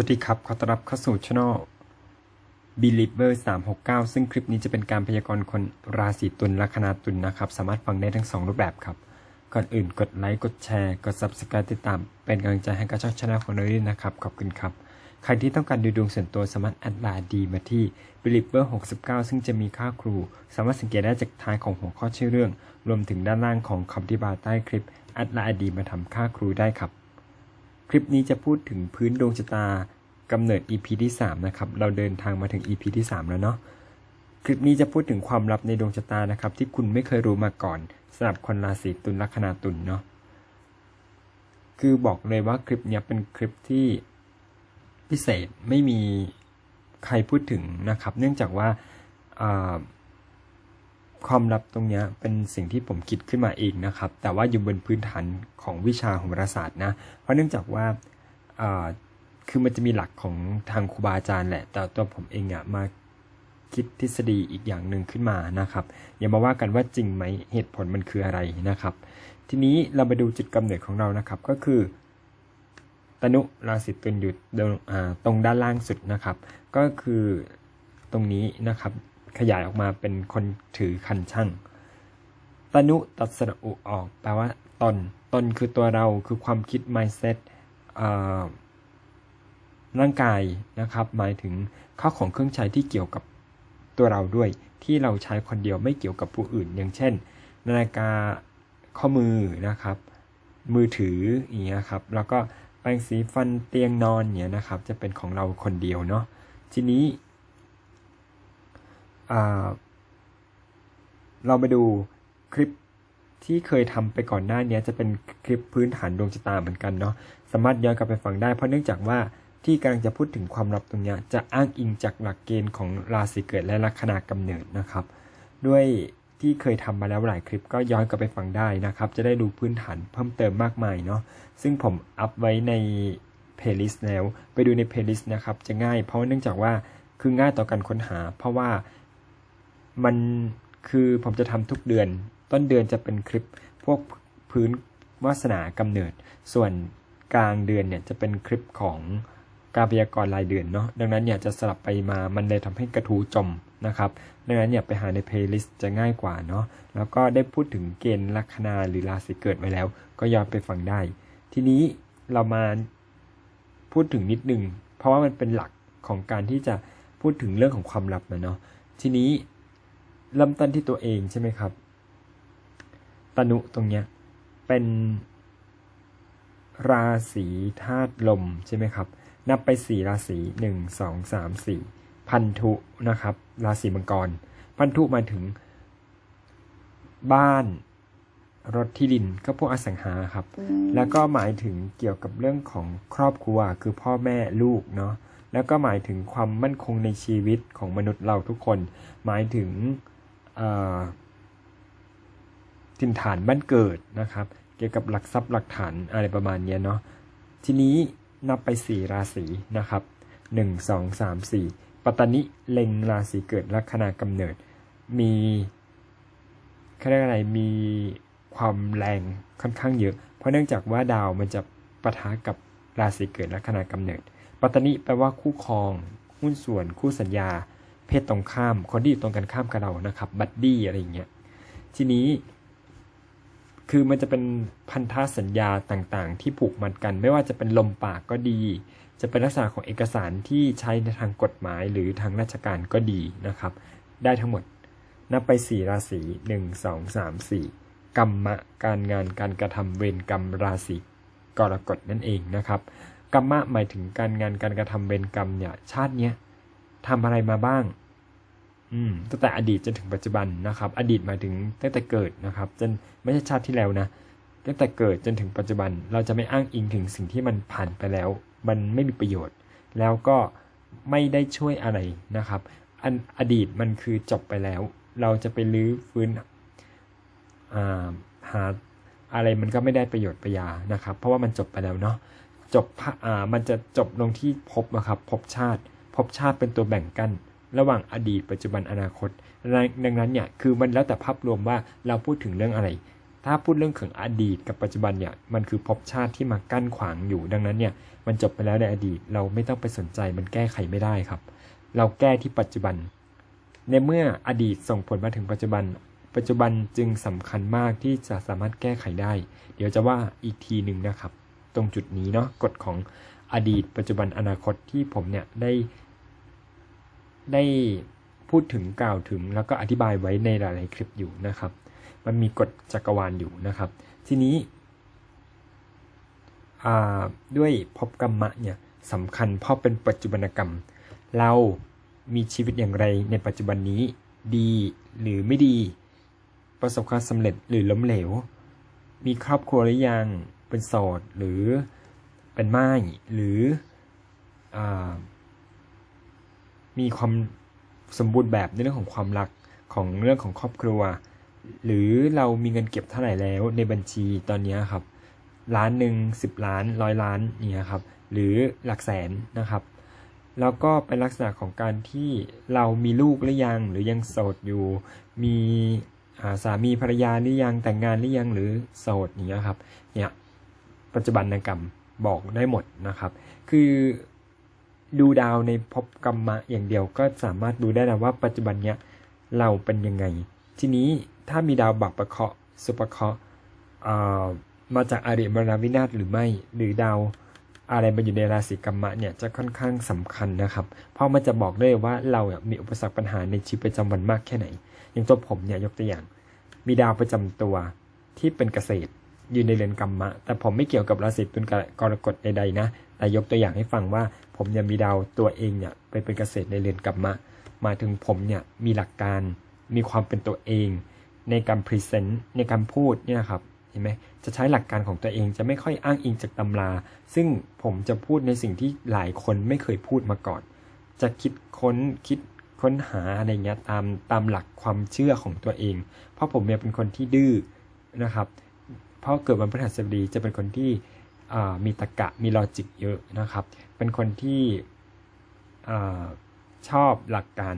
วัสดีครับ ขอต้อนรับเข้าสู่ช่อง Believer 369 ซึ่งคลิปนี้จะเป็นการพยากรณ์คนราศีตุลลัคนาตุลนะครับ สามารถฟังได้ทั้ง 2 รูปแบบครับ ก่อนอื่นกดไลค์ กดแชร์ กด Subscribe ติดตาม เป็นกำลังใจให้กับช่องช anel ของเราด้วยนะครับ ขอบคุณครับ ใครที่ต้องการดูดวงส่วนตัวสามารถแอดไลน์ดีมาที่ Believer 69 ซึ่งจะมีค่าครู สามารถสังเกตได้จากท้ายของหัวข้อชื่อเรื่อง รวมถึงด้านล่างของคำอธิบายใต้คลิปแอดไลน์ดีมาทำค่าครูได้ครับ คลิปนี้จะพูดถึงพื้นดวงชะตากำเนิด EP ที่ 3 นะครับ เราเดินทางมาถึง EP ที่ 3 แล้วเนาะ คลิปนี้จะพูดถึงความลับในดวงชะตานะครับ ที่คุณไม่เคยรู้มาก่อนสำหรับคนราศีตุลลัคนาตุลเนาะ คือบอกเลยว่าคลิปนี้เป็นคลิปที่พิเศษไม่มีใครพูดถึงนะครับ เนื่องจากว่า ความลับตรงนี้เป็นสิ่งที่ผมคิดขึ้นมาเองนะครับ แต่ว่าอยู่บนพื้นฐานของวิชาโหราศาสตร์นะ เพราะเนื่องจากว่าคือมันจะมีหลักของทางครูบาอาจารย์แหละ แต่ตัวผมเองอะมาคิดทฤษฎีอีกอย่างหนึ่งขึ้นมานะครับ อย่ามาว่ากันว่าจริงไหมเหตุผลมันคืออะไรนะครับ ทีนี้เรามาดูจุดกำเนิดของเรานะครับ ก็คือ ตนุราศีตุลอยู่ตรงด้านล่างสุดนะครับ ก็คือตรงนี้นะครับ ขยายออกมาเป็นคนถือคันช่างตนุตัสระอุออก แปลว่าตน ตนคือตัวเราคือความคิด mindset ร่างกายนะครับ หมายถึงข้าวของเครื่องใช้ที่เกี่ยวกับตัวเราด้วย ที่เราใช้คนเดียวไม่เกี่ยวกับผู้อื่น อย่างเช่น นาฬิกาข้อมือนะครับ มือถืออย่างเงี้ยครับ แล้วก็แปรงสีฟันเตียงนอนเนี้ยนะครับ จะเป็นของเราคนเดียวเนาะทีนี้ เรามาดูคลิปที่เคยทำไปก่อนหน้านี้จะเป็นคลิปพื้นฐานดวงชะตาเหมือนกันเนาะสามารถย้อนกลับไปฟังได้เพราะเนื่องจากว่าที่กำลังจะพูดถึงความลับตรงเนี้ยจะอ้างอิงจากหลักเกณฑ์ของราศีเกิดและลัคนากำเนิดนะครับ ด้วยที่เคยทำมาแล้วหลายคลิปก็ย้อนกลับไปฟังได้นะครับ จะได้ดูพื้นฐานเพิ่มเติมมากมายเนาะซึ่งผมอัพไว้ในเพลย์ลิสต์แล้ว ไปดูในเพลย์ลิสต์นะครับจะง่ายเพราะเนื่องจากว่าคือง่ายต่อการค้นหา เพราะว่า มันคือผมจะทำทุกเดือน ต้นเดือนจะเป็นคลิปพวกพื้นวาสนากำเนิด ส่วนกลางเดือนเนี่ยจะเป็นคลิปของการพยากรณ์รายเดือนเนาะดังนั้นเนี่ยจะสลับไปมามันเลยทำให้กระทูจมนะครับดังนั้นเนี่ยไปหาในเพลย์ลิสต์จะง่ายกว่าเนาะแล้วก็ได้พูดถึงเกณฑ์ลัคนาหรือราศีเกิดไว้แล้ว ก็ย้อนไปฟังได้ ทีนี้เรามาพูดถึงนิดนึง เพราะว่ามันเป็นหลักของการที่จะพูดถึงเรื่องของความลับนะเนาะทีนี้ เริ่มต้นที่ตัวเองใช่ไหมครับ ตนุตรงเนี้ยเป็นราศีธาตุลมใช่ไหมครับ นับไปสี่ราศีหนึ่งสองสามสี่พันธุนะครับ ราศีมังกร พันธุหมายถึงบ้านรถที่ดินก็พวกอสังหาครับ แล้วก็หมายถึงเกี่ยวกับเรื่องของครอบครัวคือพ่อแม่ลูกเนาะแล้วก็หมายถึงความมั่นคงในชีวิตของมนุษย์เราทุกคน หมายถึงเอ่อ ถิ่นฐานบ้านเกิดนะครับ เกี่ยวกับหลักทรัพย์หลักฐานอะไรประมาณนี้เนาะทีนี้นับไปสี่ราศีนะครับหนึ่งสองสามสี่ปัตตานิเล็งราศีเกิดลัคนากำเนิด มีเขาเรียกอะไรมีความแรงค่อนข้างเยอะ เพราะเนื่องจากว่าดาวมันจะปะทะกับราศีเกิดลัคนากำเนิด ปัตตานิแปลว่าคู่ครอง หุ้นส่วนคู่สัญญา เพศตรงข้าม คนที่อยู่ตรงกันข้ามกับเรานะครับบัดดี้อะไรอย่างเงี้ยทีนี้ คือมันจะเป็นพันธสัญญาต่างๆ ที่ผูกมัดกัน ไม่ว่าจะเป็นลมปากก็ดี จะเป็นลักษณะของเอกสารที่ใช้ในทางกฎหมายหรือทางราชการก็ดีนะครับ ได้ทั้งหมดนับไปสี่ราศีหนึ่งสองสามสี่กรรมะการงานการกระทำเวรกรรมราศีกรกฎนั่นเองนะครับกรรมะหมายถึงการงานการกระทำเวรกรรมเนี่ยชาติเนี้ย ทำอะไรมาบ้าง อืมตั้งแต่อดีตจนถึงปัจจุบันนะครับ อดีตหมายถึงตั้งแต่เกิดนะครับ จนไม่ใช่ชาติที่แล้วนะตั้งแต่เกิดจนถึงปัจจุบัน เราจะไม่อ้างอิงถึงสิ่งที่มันผ่านไปแล้ว มันไม่มีประโยชน์ แล้วก็ไม่ได้ช่วยอะไรนะครับ อันอดีตมันคือจบไปแล้ว เราจะไปลื้อฟื้นอ่าหาอะไรมันก็ไม่ได้ประโยชน์ประยานะครับ เพราะว่ามันจบไปแล้วเนาะจบพะอ่ามันจะจบลงที่ภพนะครับภพชาติ ภพชาติเป็นตัวแบ่งกั้นระหว่างอดีตปัจจุบันอนาคต ดังนั้นเนี่ยคือมันแล้วแต่ภาพรวมว่าเราพูดถึงเรื่องอะไร ถ้าพูดเรื่องของอดีตกับปัจจุบันเนี่ยมันคือภพชาติที่มากั้นขวางอยู่ ดังนั้นเนี่ยมันจบไปแล้วในอดีตเราไม่ต้องไปสนใจมันแก้ไขไม่ได้ครับ เราแก้ที่ปัจจุบัน ในเมื่ออดีตส่งผลมาถึงปัจจุบัน ปัจจุบันจึงสำคัญมากที่จะสามารถแก้ไขได้ เดี๋ยวจะว่าอีกทีหนึ่งนะครับ ตรงจุดนี้เนาะกฎของอดีต ปัจจุบันอนาคตที่ผมเนี่ยได้ ได้พูดถึงกล่าวถึงแล้วก็อธิบายไว้ในหลาย ๆ คลิปอยู่นะครับ มันมีกฎจักรวาลอยู่นะครับ ทีนี้ด้วยภพกรรมะเนี่ยสำคัญเพราะเป็นปัจจุบันกรรม เรามีชีวิตอย่างไรในปัจจุบันนี้ดีหรือไม่ดี ประสบความสำเร็จหรือล้มเหลว มีครอบครัวหรือยังเป็นโสดหรือเป็นไม้หรืออ มีความสมบูรณ์แบบในเรื่องของความรักของเรื่องของครอบครัว หรือเรามีเงินเก็บเท่าไหร่แล้วในบัญชีตอนนี้ครับล้านหนึ่งสิบล้านร้อยล้านเนี่ยครับหรือหลักแสนนะครับ แล้วก็เป็นลักษณะของการที่เรามีลูกหรือยัง หรือยังโสดอยู่ มีาสามีภรรยาหรือยังแต่งงานหรือยังหรือโสดอย่างเนี้ยครับเนี่ยปัจจุบันนกรรมบอกได้หมดนะครับ คือ ดูดาวในภพกรรมะอย่างเดียวก็สามารถดูได้แล้วว่าปัจจุบันเนี้ยเราเป็นยังไง ทีนี้ถ้ามีดาวบักประเคาะสุปะเคาะห์อ่ามาจากอาริมรณวินาศหรือไม่ หรือดาวอะไรมาอยู่ในราศีกัมมะเนี่ยจะค่อนข้างสำคัญนะครับ เพราะมันจะบอกได้ว่าเราเนี่ยมีอุปสรรคปัญหาในชีวิตประจำวันมากแค่ไหน อย่างตัวผมเนี่ยยกตัวอย่าง มีดาวประจำตัวที่เป็นเกษตรอยู่ในเรือนกรรมะ แต่ผมไม่เกี่ยวกับราศีตุลกกรกฎใดๆนะ แต่ยกตัวอย่างให้ฟังว่าผมยังมีดาวตัวเองเนี่ยไปเป็นเกษตรในเรือนกรรมะมาถึงผมเนี่ยมีหลักการมีความเป็นตัวเอง ในการพรีเซนต์ในการพูดเนี่ยครับเห็นไหมจะใช้หลักการของตัวเองจะไม่ค่อยอ้างอิงจากตำรา ซึ่งผมจะพูดในสิ่งที่หลายคนไม่เคยพูดมาก่อน จะคิดค้นคิดค้นหาอะไรเงี้ยตามตามหลักความเชื่อของตัวเอง เพราะผมเนี่ยเป็นคนที่ดื้อนะครับ เพราะเกิดวันพฤหัสบดีจะเป็นคนที่ มีตรกะมีลอจิกเยอะนะครับ เป็นคนที่ชอบหลักการ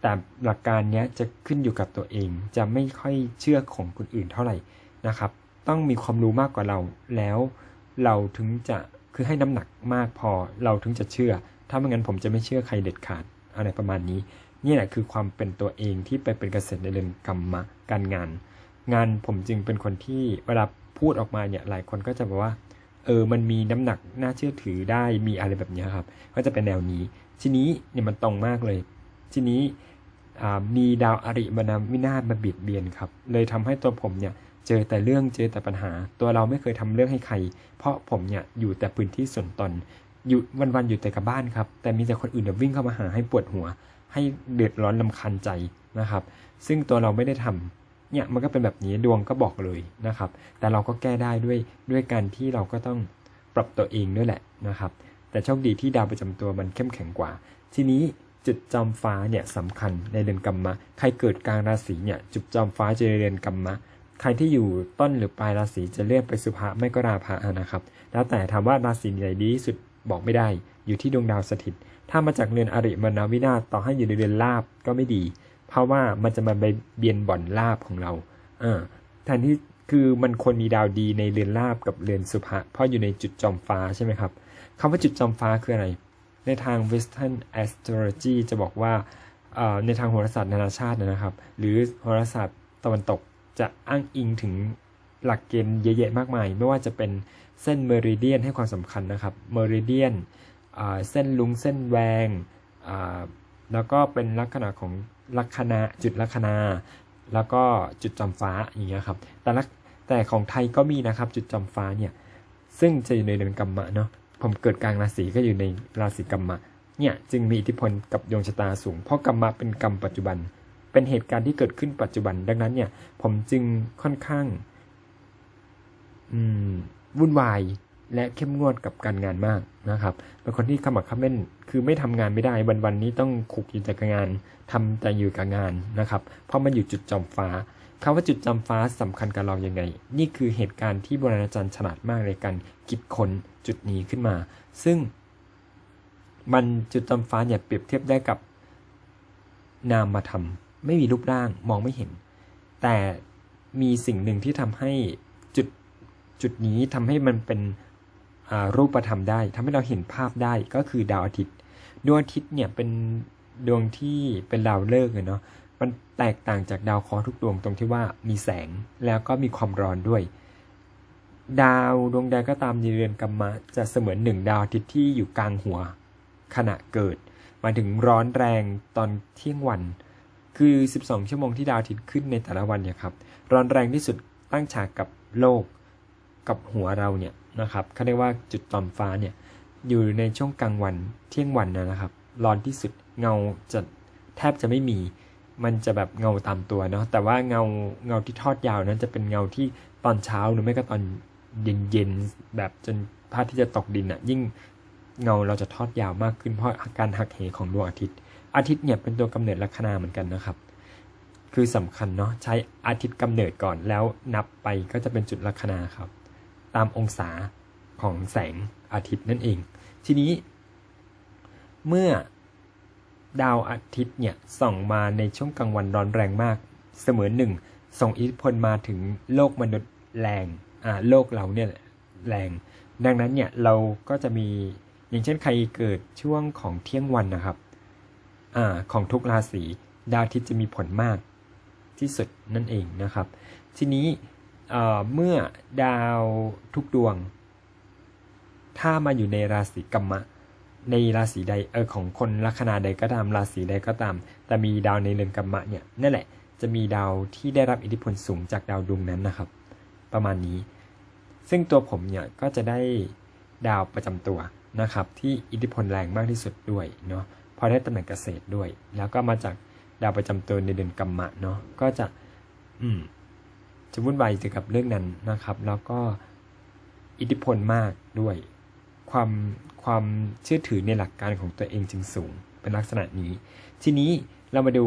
แต่หลักการนี้จะขึ้นอยู่กับตัวเอง จะไม่ค่อยเชื่อของคนอื่นเท่าไหร่นะครับ ต้องมีความรู้มากกว่าเราแล้วเราถึงจะคือให้น้ำหนักมากพอเราถึงจะเชื่อ ถ้าไม่งั้นผมจะไม่เชื่อใครเด็ดขาดอะไรประมาณนี้ นี่แหละคือความเป็นตัวเองที่ไปเป็นเกษตรในเรื่อนกรรมะการงาน งานผมจึงเป็นคนที่เวลาพูดออกมาเนี่ยหลายคนก็จะบอกว่า เออมันมีน้ำหนักน่าเชื่อถือได้มีอะไรแบบนี้ครับ ก็จะเป็นแนวนี้ ทีนี้เนี่ยมันตรงมากเลย ทีนี้มีดาวอริมนาวินาศมาบียดเบียนครับ เลยทำให้ตัวผมเนี่ยเจอแต่เรื่องเจอแต่ปัญหา ตัวเราไม่เคยทำเรื่องให้ใคร เพราะผมเนี่ยอยู่แต่พื้นที่ส่วนตนอยู่วันๆอยู่แต่กับบ้านครับ แต่มีแต่คนอื่นเนี่ยวิ่งเข้ามาหาให้ปวดหัว ให้เดือดร้อนลำคาญใจนะครับ ซึ่งตัวเราไม่ได้ทำ เนี่ยมันก็เป็นแบบนี้ดวงก็บอกเลยนะครับ แต่เราก็แก้ได้ด้วยด้วยการที่เราก็ต้องปรับตัวเองด้วยแหละนะครับ แต่โชคดีที่ดาวประจำตัวมันเข้มแข็งกว่า ทีนี้จุดจอมฟ้าเนี่ยสำคัญในเดือนกัมมะ ใครเกิดกลางราศีเนี่ยจุดจอมฟ้าจะในเดือนกัมมะ ใครที่อยู่ต้นหรือปลายราศีจะเลื่อนไปสุภะไม่ก็ราภะนะครับ แล้วแต่ถามว่าราศีไหนดีที่สุดบอกไม่ได้ อยู่ที่ดวงดาวสถิต ถ้ามาจากเรือนอริมนาวินาศต่อให้อยู่ในเรือนลาบก็ไม่ดี เพราะว่ามันจะมาไปเบียนบ่อนลาบของเราเออแทนที่คือมันควรมีดาวดีในเรือนลาบกับเรือนสุภะเพราะอยู่ในจุดจอมฟ้าใช่ไหมครับคำว่าจุดจอมฟ้าคืออะไร ในทาง Western Astrology จะบอกว่าในทางโหราศาสตร์นานาชาตินะครับ หรือโหราศาสตร์ตะวันตกจะอ้างอิงถึงหลักเกณฑ์เยอะแยะมากมาย ไม่ว่าจะเป็นเส้นเมริเดียนให้ความสำคัญนะครับ เมริเดียนเส้นลุงเส้นแวงแล้วก็เป็นลักษณะของ ลัคนาจุดลัคนา แล้วก็จุดจอมฟ้าอย่างเงี้ยครับ แต่ละแต่ของไทยก็มีนะครับ จุดจอมฟ้าเนี่ยซึ่งจะอยู่ในเดือนกัมมะเนาะผมเกิดกลางราศีก็อยู่ในราศีกัมมะเนี่ยจึงมีอิทธิพลกับดวงชะตาสูง เพราะกัมมะเป็นกรรมปัจจุบัน เป็นเหตุการณ์ที่เกิดขึ้นปัจจุบัน ดังนั้นเนี่ยผมจึงค่อนข้าง อืมวุ่นวาย และเข้มงวดกับการงานมากนะครับเป็นคนที่ขมักเขม้นคือไม่ทำงานไม่ได้วันวันนี้ต้องขุกอยู่แต่กับงานทำแต่อยู่กับงานนะครับเพราะมันอยู่จุดจอมฟ้าคำว่าจุดจอมฟ้าสำคัญกับเรายังไง นี่คือเหตุการณ์ที่โบราณอาจารย์ฉลาดมากในการคิดค้นจุดนี้ขึ้นมา ซึ่ง มันจุดจอมฟ้าเนี่ยเปรียบเทียบได้กับ นามธรรมไม่มีรูปร่างมองไม่เห็น แต่มีสิ่งหนึ่งที่ทำให้จุดจุดนี้ทำให้มันเป็น รูปธรรมได้ทำให้เราเห็นภาพได้ก็คือดาวอาทิตย์ ดวงอาทิตย์เนี่ยเป็นดวงที่เป็นดาวฤกษ์อะเนาะมันแตกต่างจากดาวเคราะห์ทุกดวงตรงที่ว่ามีแสงแล้วก็มีความร้อนด้วย ดาวดวงใดก็ตามในเรือนกัมมะจะเสมือนหนึ่งดาวอาทิตย์ที่อยู่กลางหัวขณะเกิดมาถึงร้อนแรงตอนเที่ยงวัน คือ 12 ชั่วโมงที่ดาวอาทิตย์ขึ้นในแต่ละวันเนี่ยครับ ร้อนแรงที่สุดตั้งฉากกับโลก กับหัวเราเนี่ย นะครับเขาเรียกว่าจุดต่อมฟ้าเนี่ยอยู่ในช่วงกลางวันเที่ยงวันนะครับ ร้อนที่สุดเงาจะแทบจะไม่มี มันจะแบบเงาตามตัวเนาะแต่ว่าเงาเงาที่ทอดยาวนั้นจะเป็นเงาที่ตอนเช้าหรือไม่ก็ตอนเย็นๆแบบจนพระทิตย์จะตกดินอะ่ะยิ่งเงาเราจะทอดยาวมากขึ้นเพราะการหักเหของดวงอาทิตย์ อาทิตย์เนี่ยเป็นตัวกำเนิดลัคนาเหมือนกันนะครับ คือสำคัญเนาะใช้อาทิตย์กำเนิดก่อนแล้วนับไปก็จะเป็นจุดลัคนาครับ ตามองศาของแสงอาทิตย์นั่นเอง ทีนี้ เมื่อดาวอาทิตย์เนี่ยส่องมาในช่วงกลางวันร้อนแรงมาก เสมือนหนึ่งส่งอิทธิพลมาถึงโลกมนุษย์แรงอ่าโลกเราเนี่ยแรง ดังนั้นเนี่ยเราก็จะมีอย่างเช่นใครเกิดช่วงของเที่ยงวันนะครับอ่าของทุกราศีดาวอาทิตย์จะมีผลมากที่สุดนั่นเองนะครับ ทีนี้ เเมื่อดาวทุกดวง ถ้ามาอยู่ในราศีกัมมะ ในราศีใดเออของคนลัคนาใดก็ตามราศีใดก็ตาม แต่มีดาวในเรือนกัมมะเนี่ยนั่นแหละจะมีดาวที่ได้รับอิทธิพลสูงจากดาวดวงนั้นนะครับ ประมาณนี้ ซึ่งตัวผมเนี่ยก็จะได้ดาวประจำตัวนะครับ ที่อิทธิพลแรงมากที่สุดด้วยเนาะพอได้ตำแหน่งเกษตรด้วย แล้วก็มาจากดาวประจำตัวในเดือนกัมมะเนาะก็จะ อืม จะวุ่นวายเกี่ยวกับเรื่องนั้นนะครับ แล้วก็อิทธิพลมากด้วย ความความเชื่อถือในหลักการของตัวเองจึงสูงเป็นลักษณะนี้ ทีนี้เรามาดู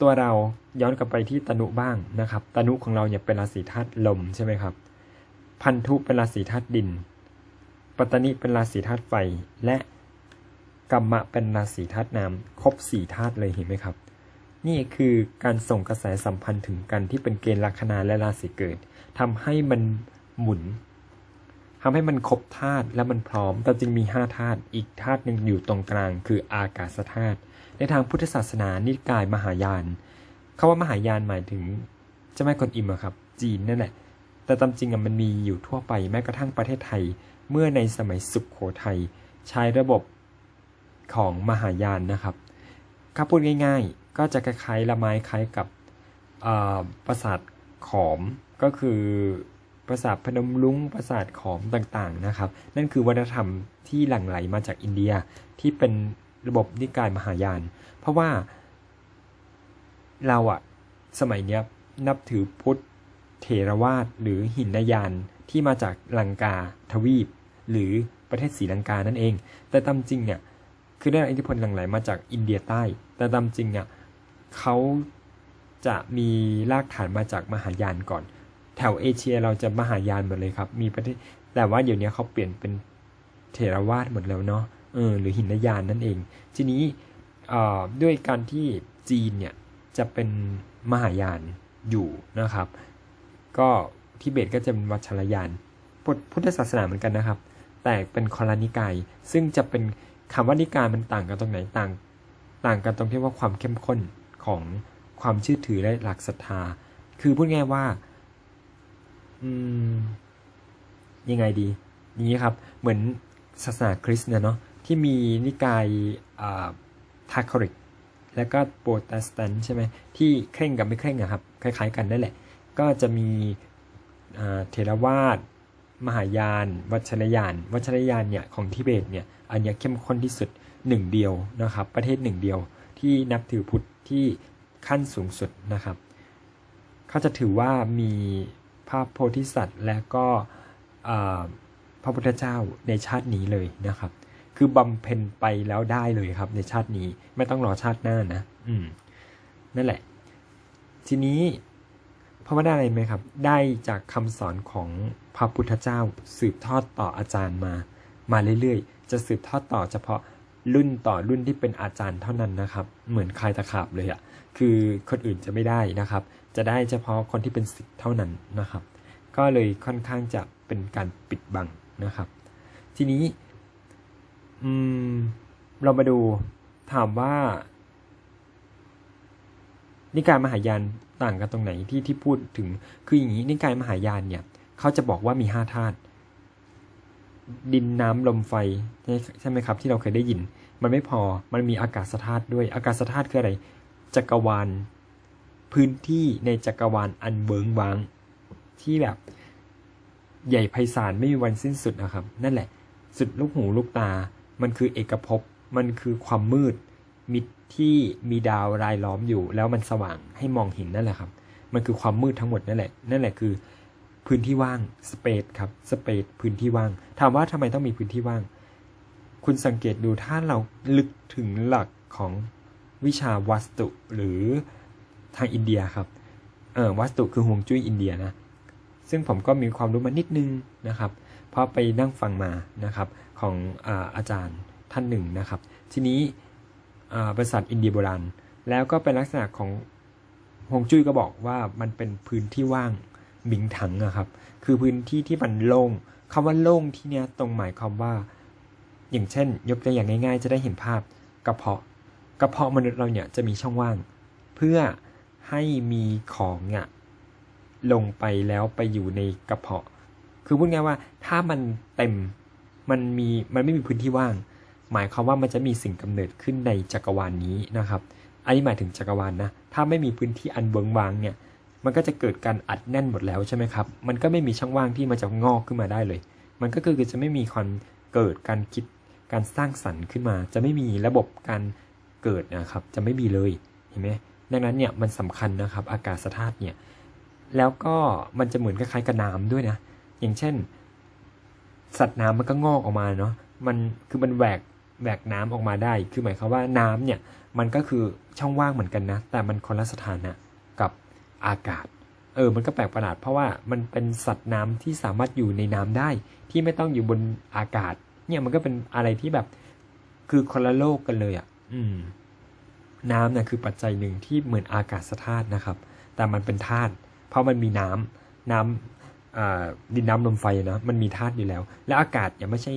ตัวเราย้อนกลับไปที่ตนุบ้างนะครับตนุของเราเนี่ยเป็นราศีธาตุลมใช่ไหมครับ พันธุเป็นราศีธาตุดิน ปัตตนิเป็นราศีธาตุไฟ และกัมมะเป็นราศีธาตุน้ำครบสี่ธาตุเลยเห็นไหมครับ นี่คือการส่งกระแสสัมพันธ์ถึงกันที่เป็นเกณฑ์ลัคนาและราศีเกิดทำให้มันหมุนทำให้มันครบธาตุและมันพร้อมแต่จึงมี5ธาตุอีกธาตุหนึ่งอยู่ตรงกลาง คืออากาศธาตุในทางพุทธศาสนานิกายมหายานคาว่ามหายานหมายถึงเจ้าแม่กวนอิมอะครับ จีนนั่นแหละ แต่ตามจริงอะมันมีอยู่ทั่วไปแม้กระทั่งประเทศไทย เมื่อในสมัยสุขโขทัยใช้ระบบของมหายานนะครับถ้าพูดง่าย ๆก็จะคล้ายๆละไม้คล้ายกับปราสาทขอมก็คือปราสาทพนมรุ้งปราสาทขอมต่างๆนะครับ นั่นคือวัฒนธรรมที่หลั่งไหลมาจากอินเดียที่เป็นระบบนิกายมหายาน เพราะว่าเราอะสมัยเนี้ยนับถือพุทธเถรวาทหรือหินยานที่มาจากลังกาทวีป หรือประเทศศรีลังกานั่นเอง แต่ตามจริงเนี่ยคือได้รับอิทธิพลหลั่งไหลมาจากอินเดียใต้ แต่ตามจริงเนี่ย เขาจะมีรากฐานมาจากมหายานก่อน แถวเอเชียเราจะมหายานหมดเลยครับ มีประเทศแต่ว่าเดี๋ยวนี้เขาเปลี่ยนเป็นเถรวาทหมดแล้วเนาะเออหรือหินยานนั่นเอง ทีนี้ด้วยการที่จีนเนี่ยจะเป็นมหายานอยู่นะครับ ก็ทิเบตก็จะเป็นวัชรยานพุทธพุทธศาสนาเหมือนกันนะครับ แต่เป็นคอลานิกายซึ่งจะเป็นคำว่านิกายมันต่างกันตรงไหนต่าง ต่างกันตรงที่ว่าความเข้มข้น ของความเชื่อถือและหลักศรัทธา คือพูดง่ายว่า อืม ยังไงดี อย่างนี้ครับ เหมือนศาสนาคริสต์เนี่ยเนาะ ที่มีนิกายทาคอริก แล้วก็โปรเตสแตนต์ใช่ไหม ที่เคร่งกับไม่เคร่งอะครับ คล้าย ๆ กันนั่นแหละ ก็จะมีเทรวาสมหายาน วัชรยาน วัชรยานเนี่ยของทิเบตเนี่ย อันนี้เข้มข้นที่สุดหนึ่งเดียวนะครับ ประเทศหนึ่งเดียว ที่นับถือพุทธที่ขั้นสูงสุดนะครับ เขาจะถือว่ามีพระโพธิสัตว์และก็พระพุทธเจ้าในชาตินี้เลยนะครับ คือบำเพ็ญไปแล้วได้เลยครับ ในชาตินี้ไม่ต้องรอชาติหน้านะ อืม นั่นแหละ ทีนี้เพราะว่าได้อะไรไหมครับ ได้จากคำสอนของพระพุทธเจ้า สืบทอดต่ออาจารย์มา มาเรื่อยๆ จะสืบทอดต่อเฉพาะ รุ่นต่อรุ่นที่เป็นอาจารย์เท่านั้นนะครับ เหมือนคลายตะขาบเลยอะ่ะคือคนอื่นจะไม่ได้นะครับ จะได้เฉพาะคนที่เป็นศิษย์เท่านั้นนะครับ ก็เลยค่อนข้างจะเป็นการปิดบังนะครับ ทีนี้อืมเรามาดูถามว่า นิกายมหายานต่างกันตรงไหนที่ที่พูดถึง คืออย่างนี้นิกายมหายานเนี่ย เขาจะบอกว่ามีห้าธาตุ ดินน้ำลมไฟใช่ใช่ไหมครับ ที่เราเคยได้ยิน มันไม่พอมันมีอากาศธาตุด้วยอากาศธาตุคืออะไร จักรวาล พื้นที่ในจักรวาลอันเบิงบาง ที่แบบใหญ่ไพศาลไม่มีวันสิ้นสุดนะครับ นั่นแหละ สุดลูกหูลูกตา มันคือเอกภพมันคือความมืดมิดที่มีดาวรายล้อมอยู่ แล้วมันสว่างให้มองเห็นนั่นแหละครับ มันคือความมืดทั้งหมดนั่นแหละ นั่นแหละคือ พื้นที่ว่างสเปซครับสเปซพื้นที่ว่าง ถามว่าทำไมต้องมีพื้นที่ว่าง คุณสังเกตดูถ้าเราลึกถึงหลักของวิชาวัสตุหรือทางอินเดียครับ เออวัสตุคือฮวงจุ้ยอินเดียนะ ซึ่งผมก็มีความรู้มานิดนึงนะครับ เพราะไปนั่งฟังมานะครับของอาอาจารย์ท่านหนึ่งนะครับ ทีนี้บริษัทอินเดียโบราณ แล้วก็เป็นลักษณะของฮวงจุ้ยก็บอกว่ามันเป็นพื้นที่ว่าง บิงถังอะครับ คือพื้นที่ที่มันโล่งคำว่าโล่งที่เนี้ยตรงหมายความว่า อย่างเช่น ยกตัวอย่างง่าย ๆ จะได้เห็นภาพกระเพาะกระเพาะมนุษย์เราเนี่ยจะมีช่องว่าง เพื่อให้มีของเนี่ยลงไปแล้วไปอยู่ในกระเพาะ คือพูดง่ายว่าถ้ามันเต็มมันมีมันไม่มีพื้นที่ว่าง หมายความว่ามันจะมีสิ่งกำเนิดขึ้นในจักรวาลนนี้นะครับ อันนี้หมายถึงจักรวาลนนะ ถ้าไม่มีพื้นที่อันเบิงบางเนี่ย มันก็จะเกิดการอัดแน่นหมดแล้วใช่ไหมครับ มันก็ไม่มีช่องว่างที่มันจะงอกขึ้นมาได้เลย มันก็คือจะไม่มีความเกิดการคิดการสร้างสรรค์ขึ้นมา จะไม่มีระบบการเกิดนะครับ จะไม่มีเลยเห็นไหมดังนั้นเนี่ยมันสำคัญนะครับ อากาศธาตุเนี่ย แล้วก็มันจะเหมือนคล้ายๆกับน้ำด้วยนะ อย่างเช่น สัตว์น้ำมันก็งอกออกมาเนาะ มันคือมันแหวกแหวกน้ำออกมาได้ คือหมายความว่าน้ำเนี่ย มันก็คือช่องว่างเหมือนกันนะ แต่มันคนละสถานะ อากาศ เออ มันก็แปลกประหลาดเพราะว่ามันเป็นสัตว์น้ำที่สามารถอยู่ในน้ำได้ ที่ไม่ต้องอยู่บนอากาศ เนี่ยมันก็เป็นอะไรที่แบบคือคนละโลกกันเลยอะ่ะ อืม น้ำเนี่ยคือปัจจัยหนึ่งที่เหมือนอากาศธาตุนะครับ แต่มันเป็นธาตุเพราะมันมีน้ำน้ำอ่าดินน้ำลมไฟนะมันมีธาตุอยู่แล้ว และอากาศเนี่ยไม่ใช่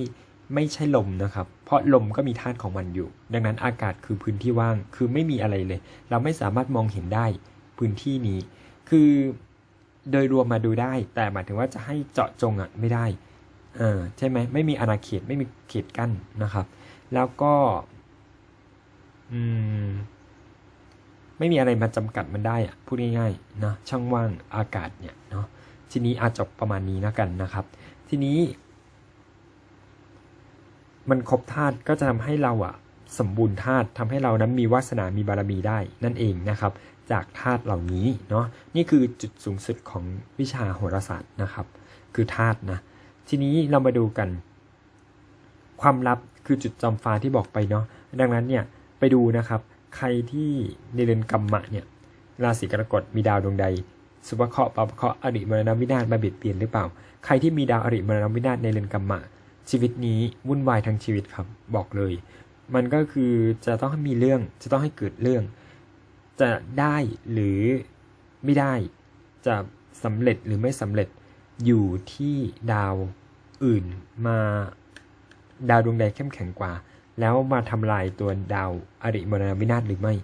ไม่ใช่ลมนะครับ เพราะลมก็มีธาตุของมันอยู่ ดังนั้นอากาศคือพื้นที่ว่าง คือไม่มีอะไรเลย เราไม่สามารถมองเห็นได้ พื้นที่นี้ คือโดยรวมมาดูได้ แต่หมายถึงว่าจะให้เจาะจงอะไม่ได้เออใช่ไหมไม่มีอาณาเขตไม่มีเขตกั้นนะครับ แล้วก็อืมไม่มีอะไรมาจำกัดมันได้อะพูดง่ายๆนะช่องว่างอากาศเนี่ยเนาะทีนี้อาจจบประมาณนี้นะกันนะครับ ทีนี้ มันครบธาตุก็จะทำให้เราอะสมบูรณ์ธาตุทำให้เรานั้นมีวาสนามีบารมีได้นั่นเองนะครับ จากธาตุเหล่านี้เนาะนี่คือจุดสูงสุดของวิชาโหราศาสตร์นะครับ คือธาตุนะทีนี้เรามาดูกัน ความลับคือจุดจอมฟ้าที่บอกไปเนาะดังนั้นเนี่ยไปดูนะครับ ใครที่ในเรือนกรรมะเนี่ยราศีกรกฎมีดาวดวงใด สุภเคราะห์ปภเคราะห์อริมรณวินาศมาเบียดเบียนหรือเปล่า ใครที่มีดาวอริมรณวินาศในเรือนกรรมะ ชีวิตนี้วุ่นวายทั้งชีวิตครับบอกเลย มันก็คือจะต้องมีเรื่องจะต้องให้เกิดเรื่อง จะได้หรือไม่ได้ จะสำเร็จหรือไม่สำเร็จอยู่ที่ดาวอื่นมาดาวดวงใดเข้มแข็งกว่า แล้วมาทำลายตัวดาวอริมรณวินาศหรือไม่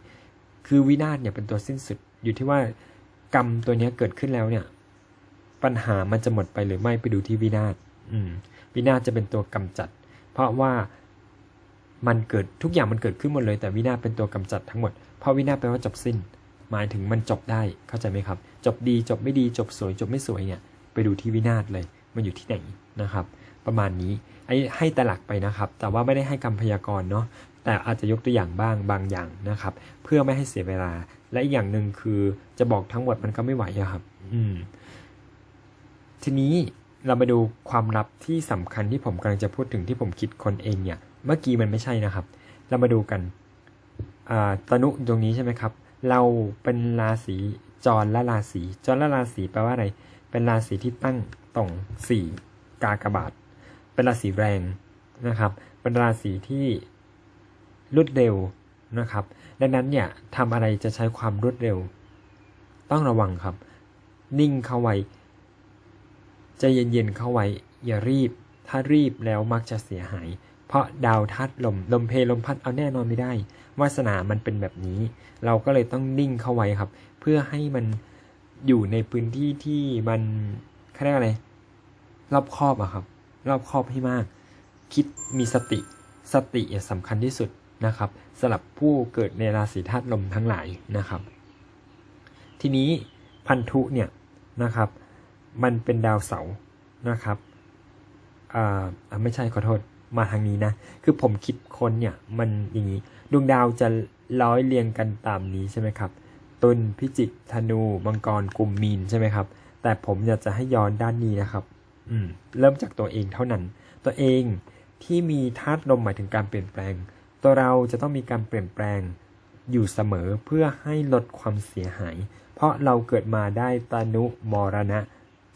คือวินาศเนี่ยเป็นตัวสิ้นสุดอยู่ที่ว่ากรรมตัวนี้เกิดขึ้นแล้วเนี่ย ปัญหามันจะหมดไปหรือไม่ไปดูที่วินาศอืมวินาศจะเป็นตัวกำจัด เพราะว่ามันเกิดทุกอย่างมันเกิดขึ้นหมดเลย แต่วินาศเป็นตัวกำจัดทั้งหมด พราะวินาศแปลว่าจบสิ้น หมายถึงมันจบได้เข้าใจไหมครับ จบดีจบไม่ดีจบสวย จบไม่สวยเนี่ยไปดูที่วินาศเลย มันอยู่ที่ไหนนะครับ ประมาณนี้ไอ้ให้แต่หลักไปนะครับ แต่ว่าไม่ได้ให้คำพยากรณ์เนาะแต่อาจจะยกตัวอย่างบ้างบางอย่างนะครับ เพื่อไม่ให้เสียเวลา และอีกอย่างหนึ่งคือจะบอกทั้งหมดมันก็ไม่ไหวครับ อืม ทีนี้เรามาดูความลับที่สำคัญที่ผมกำลังจะพูดถึงที่ผมคิดคนเองเนี่ย เมื่อกี้มันไม่ใช่นะครับ เรามาดูกัน ตนุตรงนี้ใช่ไหมครับ เราเป็นราศีจรและราศีจรและราศีแปลว่าอะไร เป็นราศีที่ตั้งตรงสี่กากบาท เป็นราศีแรงนะครับ เป็นราศีที่รวดเร็วนะครับ ดังนั้นเนี่ยทำอะไรจะใช้ความรวดเร็ว ต้องระวังครับ นิ่งเข้าไว้ใจเย็นๆเข้าไว้ อย่ารีบ ถ้ารีบแล้วมักจะเสียหาย เพราะดาวธาตุลมลมเพลลมพัดเอาแน่นอนไม่ได้ วาสนามันเป็นแบบนี้ เราก็เลยต้องนิ่งเข้าไว้ครับ เพื่อให้มันอยู่ในพื้นที่ที่มันเขาเรียกอะไรรอบครอบอะครับ รอบครอบให้มาก คิดมีสติสติสำคัญที่สุดนะครับสำหรับผู้เกิดในราศีธาตุลมทั้งหลายนะครับ ทีนี้พันธุเนี่ยนะครับ มันเป็นดาวเสาร์นะครับอ่าไม่ใช่ขอโทษมาทางนี้นะ คือผมคิดคนเนี่ยมันอย่างนี้ ดวงดาวจะร้อยเรียงกันตามนี้ใช่ไหมครับ ตุลพิจิกธนูมังกรกลุ่มมีนใช่ไหมครับ แต่ผมอยากจะให้ย้อนด้านนี้นะครับ อืม เริ่มจากตัวเองเท่านั้น ตัวเองที่มีธาตุลมหมายถึงการเปลี่ยนแปลง ตัวเราจะต้องมีการเปลี่ยนแปลงอยู่เสมอเพื่อให้ลดความเสียหาย เพราะเราเกิดมาได้ตานุมรณะ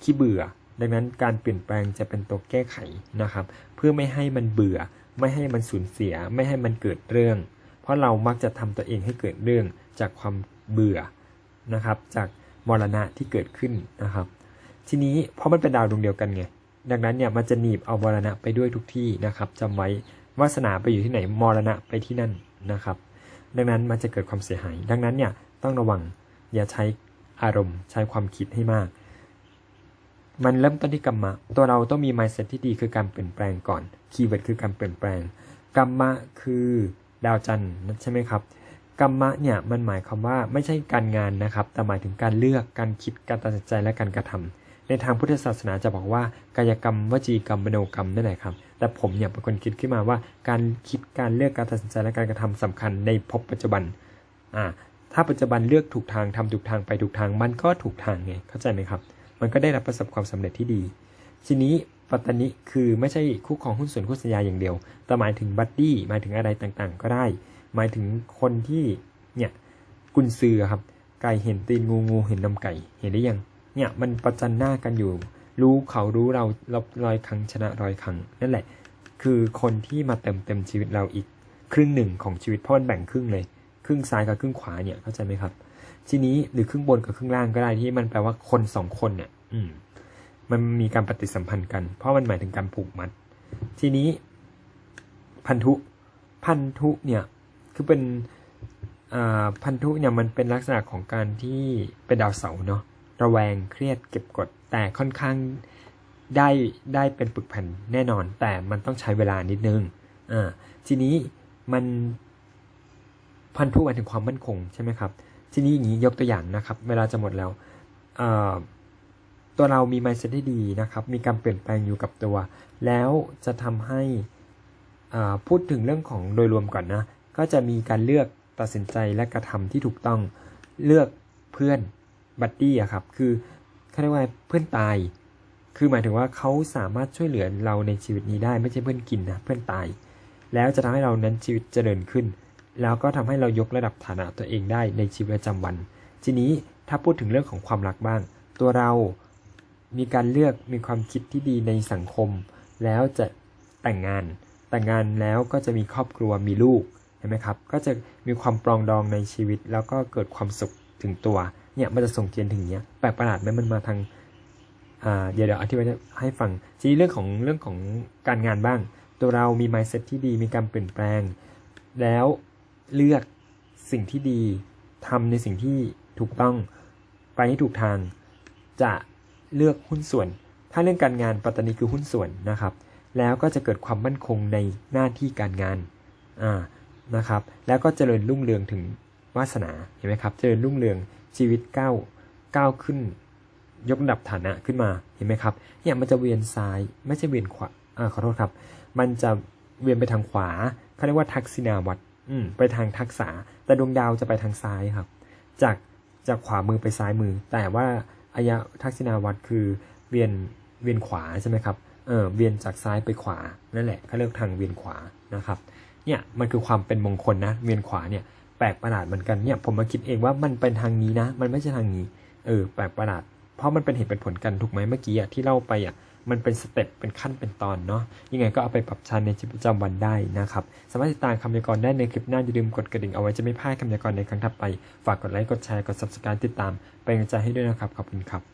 ขี้เบื่อ ดังนั้นการเปลี่ยนแปลงจะเป็นตัวแก้ไขนะครับ เพื่อไม่ให้มันเบื่อ ไม่ให้มันสูญเสีย ไม่ให้มันเกิดเรื่อง เพราะเรามักจะทำตัวเองให้เกิดเรื่องจากความเบื่อนะครับ จากมรณะที่เกิดขึ้นนะครับ ทีนี้เพราะมันเป็นดาวดวงเดียวกันไงดังนั้นเนี่ยมันจะหนีบเอามรณะไปด้วยทุกที่นะครับจำไว้วาสนาไปอยู่ที่ไหนมรณะไปที่นั่นนะครับ ดังนั้นมันจะเกิดความเสียหาย ดังนั้นเนี่ยต้องระวังอย่าใช้อารมณ์ใช้ความคิดให้มาก มันเริ่มต้นที่กรรมะ ตัวเราต้องมี mindset ที่ดีคือการเปลี่ยนแปลงก่อนคีย์เวิร์ดคือการเปลี่ยนแปลงกรรมะคือ ดาวจันทร์ใช่ไหมครับกรรมะเนี่ยมันหมายความว่าไม่ใช่การงานนะครับ แต่หมายถึงการเลือกการคิดการตัดสินใจและการกระทำในทางพุทธศาสนาจะบอกว่ากายกรรมวจีกรรมมโนกรรมนั่นแหละครับ แต่ผมเนี่ยเป็นคนคิดขึ้นมาว่า การคิดการเลือกการตัดสินใจและการกระทำสำคัญในภพปัจจุบันอ่าถ้าปัจจุบันเลือกถูกทางทำถูกทางไปถูกทางมันก็ถูกทางไงเข้าใจไหมครับ มันก็ได้รับประสบความสำเร็จที่ดี ทีนี้ ปัตตานิคือไม่ใช่คู่ของหุ้นส่วนคู่สัญญาอย่างเดียว แต่หมายถึงบัดดี้หมายถึงอะไรต่างๆ ก็ได้ หมายถึงคนที่เนี่ยกุนซือครับ ไก่เห็นตีนงูงูเห็นนำไก่เห็นได้ยังเนี่ยมันประจันหน้ากันอยู่ รู้เขารู้เราเราร้อยครั้งชนะรอยครั้งนั่นแหละ คือคนที่มาเติมเต็มชีวิตเราอีก ครึ่งหนึ่งของชีวิตเพราะมันแบ่งครึ่งเลย ครึ่งซ้ายกับครึ่งขวาเนี่ยเข้าใจไหมครับ ทีนี้หรือครึ่งบนกับครึ่งล่างก็ได้ที่มันแปลว่าคนสองคนเนี่ยอืม มันมีการปฏิสัมพันธ์กัน เพราะมันหมายถึงการผูกมัด ทีนี้พันธุพันธุเนี่ยคือเป็นพันธุเนี่ยมันเป็นลักษณะของการที่เป็นดาวเสาเนาะระแวงเครียดเก็บกด แต่ค่อนข้างได้ได้เป็นปึกแผ่นแน่นอน แต่มันต้องใช้เวลานิดนึงอ่าทีนี้มันพันธุหมายถึงความมั่นคงใช่ไหมครับ ทีนี้อย่างนี้ยกตัวอย่างนะครับ เวลาจะหมดแล้วอ่า ตัวเรามี mindset ที่ดีนะครับ มีการเปลี่ยนแปลงอยู่กับตัว แล้วจะทำให้พูดถึงเรื่องของโดยรวมก่อนนะ ก็จะมีการเลือกตัดสินใจและกระทำที่ถูกต้อง เลือกเพื่อนบัดดี้อะครับ คือเขาเรียกว่าเพื่อนตาย คือหมายถึงว่าเขาสามารถช่วยเหลือเราในชีวิตนี้ได้ ไม่ใช่เพื่อนกินนะ เพื่อนตาย แล้วจะทำให้เรานั้นชีวิตเจริญขึ้น แล้วก็ทำให้เรายกระดับฐานะตัวเองได้ในชีวิตประจำวัน ทีนี้ถ้าพูดถึงเรื่องของความรักบ้าง ตัวเรา มีการเลือกมีความคิดที่ดีในสังคม แล้วจะแต่งงาน แต่งงานแล้วก็จะมีครอบครัวมีลูกเห็นไหมครับ ก็จะมีความปรองดองในชีวิต แล้วก็เกิดความสุขถึงตัวเนี่ยมันจะส่งเกณฑ์ถึงเนี้ยแปลกประหลาดไหมมันมาทางเดี๋ยวเดี๋ยวอธิบายให้ฟังทีนี้เรื่องของเรื่องของการงานบ้าง ตัวเรามี mindset ที่ดีมีการเปลี่ยนแปลง แล้วเลือกสิ่งที่ดีทำในสิ่งที่ถูกต้องไปให้ถูกทาง จะ เลือกหุ้นส่วน ถ้าเรื่องการงานปัตตานีคือหุ้นส่วนนะครับ แล้วก็จะเกิดความมั่นคงในหน้าที่การงานอ่านะครับ แล้วก็เจริญรุ่งเรืองถึงวาสนาเห็นไหมครับ เจริญรุ่งเรืองชีวิตก้าวก้าวขึ้น ยกระดับฐานะขึ้นมาเห็นไหมครับเนี่ยมันจะเวียนซ้ายไม่ใช่เวียนขวาอ่าขอโทษครับ มันจะเวียนไปทางขวาเขาเรียกว่าทักษิณาวัตรอืมไปทางทักษะแต่ดวงดาวจะไปทางซ้ายครับ จากจากขวามือไปซ้ายมือ แต่ว่า อายะทักษิณาวัตรคือเวียนเวียนขวาใช่ไหมครับเออเวียนจากซ้ายไปขวานั่นแหละเขาเรียกทางเวียนขวานะครับเนี่ยมันคือความเป็นมงคลนะ เวียนขวาเนี่ยแปลกประหลาดเหมือนกันเนี่ยผมมาคิดเองว่ามันเป็นทางนี้นะ มันไม่ใช่ทางนี้เออแปลกประหลาดเพราะมันเป็นเหตุเป็นผลกันถูกไหมเมื่อกี้อะที่เล่าไปอะ มันเป็นสเต็ปเป็นขั้นเป็นตอนเนาะยังไงก็เอาไปปรับใช้ในชีวิตประจำวันได้นะครับสามารถติดตามคำพยากรณ์ได้ในคลิปหน้าอย่าลืมกดกระดิ่งเอาไว้จะไม่พลาดคำพยากรณ์ในครั้งถัดไป ฝากกดไลค์กดแชร์กด subscribe ติดตามเป็นกำลังใจให้ด้วยนะครับขอบคุณครับ